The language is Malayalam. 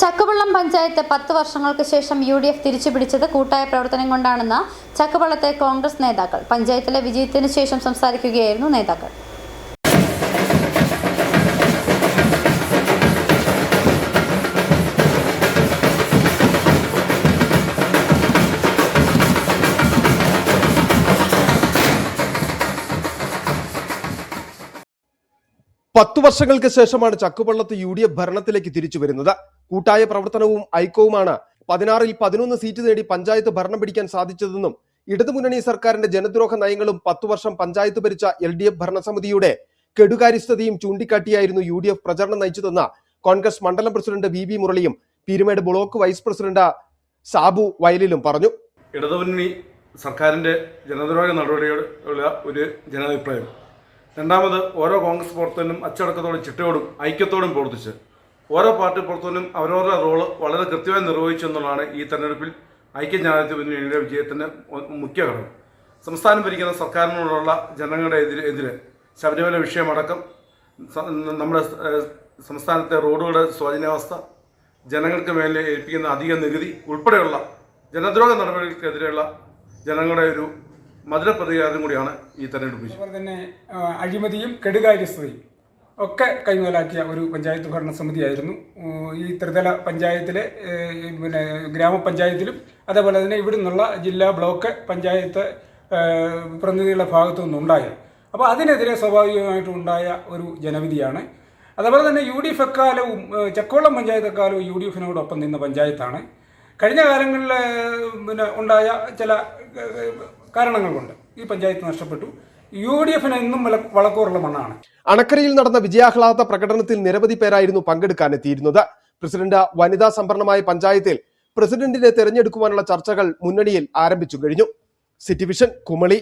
ചക്കുവള്ളം പഞ്ചായത്ത് പത്ത് വർഷങ്ങൾക്ക് ശേഷം യു ഡി എഫ് തിരിച്ചുപിടിച്ചത് കൂട്ടായ പ്രവർത്തനം കൊണ്ടാണെന്ന് ചക്കുവള്ളത്തെ കോൺഗ്രസ് നേതാക്കൾ പഞ്ചായത്തിലെ വിജയത്തിന് ശേഷം സംസാരിക്കുകയായിരുന്നു നേതാക്കൾ. പത്തു വർഷങ്ങൾക്ക് ശേഷമാണ് ചക്കുപള്ളത്ത് യു ഡി എഫ് ഭരണത്തിലേക്ക് തിരിച്ചു വരുന്നത്. കൂട്ടായ പ്രവർത്തനവും ഐക്യവുമാണ് പതിനാറിൽ പതിനൊന്ന് സീറ്റ് നേടി പഞ്ചായത്ത് ഭരണം പിടിക്കാൻ സാധിച്ചതെന്നും ഇടതുമുന്നണി സർക്കാരിന്റെ ജനദ്രോഹ നയങ്ങളും പത്തു വർഷം പഞ്ചായത്ത് ഭരിച്ച എൽ ഡി എഫ് ഭരണസമിതിയുടെ കെടുകാര്യസ്ഥതയും ചൂണ്ടിക്കാട്ടിയായിരുന്നു യു ഡി എഫ് പ്രചരണം നയിച്ചതെന്ന് കോൺഗ്രസ് മണ്ഡലം president V B മുരളിയും Peermade block vice president Sabu വയലിലും പറഞ്ഞു. ഇടതുമുന്നണി സർക്കാരിന്റെ ജനദ്രോഹ നടപടിയോടുള്ള ഒരു ജനാഭിപ്രായം. രണ്ടാമത് ഓരോ കോൺഗ്രസ് പ്രവർത്തകനും അച്ചടക്കത്തോടും ചിട്ടയോടും ഐക്യത്തോടും പ്രവർത്തിച്ച് ഓരോ പാർട്ടി പ്രവർത്തകനും അവരവരുടെ റോൾ വളരെ കൃത്യമായി നിർവഹിച്ചു എന്നുള്ളതാണ് ഈ തെരഞ്ഞെടുപ്പിൽ ഐക്യ ജനാധിപത്യ മുന്നണിയുടെ വിജയത്തിന്റെ മുഖ്യ ഘടകം. സംസ്ഥാനം ഭരിക്കുന്ന സർക്കാരിനോടുള്ള ജനങ്ങളുടെ എതിരെ എതിരെ ശബരിമല വിഷയമടക്കം നമ്മുടെ സംസ്ഥാനത്തെ റോഡുകളുടെ സ്വാധീനാവസ്ഥ ജനങ്ങൾക്ക് മേലെ ഏൽപ്പിക്കുന്ന അധിക നികുതി ഉൾപ്പെടെയുള്ള ജനദ്രോഹ നടപടികൾക്കെതിരെയുള്ള ജനങ്ങളുടെ ഒരു മധുര പ്രതികാരം കൂടിയാണ് ഈ തെരഞ്ഞെടുപ്പ് അതുപോലെ തന്നെ അഴിമതിയും കെടുകാര്യസ്ഥതയും. ഒക്കെ കൈമുതലാക്കിയ ഒരു പഞ്ചായത്ത് ഭരണ സമിതിയായിരുന്നു ഈ ത്രിതല പഞ്ചായത്തിലെ പിന്നെ ഗ്രാമപഞ്ചായത്തിലും അതേപോലെ തന്നെ ഇവിടെ നിന്നുള്ള ജില്ലാ ബ്ലോക്ക് പഞ്ചായത്ത് പ്രതിനിധികളുടെ ഭാഗത്തു നിന്നുണ്ടായത് അപ്പോൾ അതിനെതിരെ സ്വാഭാവികമായിട്ടും ഉണ്ടായ ഒരു ജനവിധിയാണ്. അതേപോലെ തന്നെ യു ഡി എഫ് എക്കാലവും ചക്കോളം പഞ്ചായത്ത് എക്കാലവും യു ഡി എഫിനോടൊപ്പം നിന്ന പഞ്ചായത്താണ്. കഴിഞ്ഞ കാലങ്ങളിൽ പിന്നെ ഉണ്ടായ ചില കാരണങ്ങൾ കൊണ്ട് ഈ പഞ്ചായത്ത് നഷ്ടപ്പെട്ടു. യു ഡി എഫിന് എന്നും വളക്കൂറുള്ള മണ്ണാണ്. അണക്കരയിൽ നടന്ന വിജയാഹ്ലാദ പ്രകടനത്തിൽ നിരവധി പേരായിരുന്നു പങ്കെടുക്കാനെത്തിയിരുന്നത്. പ്രസിഡന്റ് വനിതാ സംഭരണമായ പഞ്ചായത്തിൽ പ്രസിഡന്റിനെ തെരഞ്ഞെടുക്കുവാനുള്ള ചർച്ചകൾ മുന്നണിയിൽ ആരംഭിച്ചു കഴിഞ്ഞു. City vision Kumily.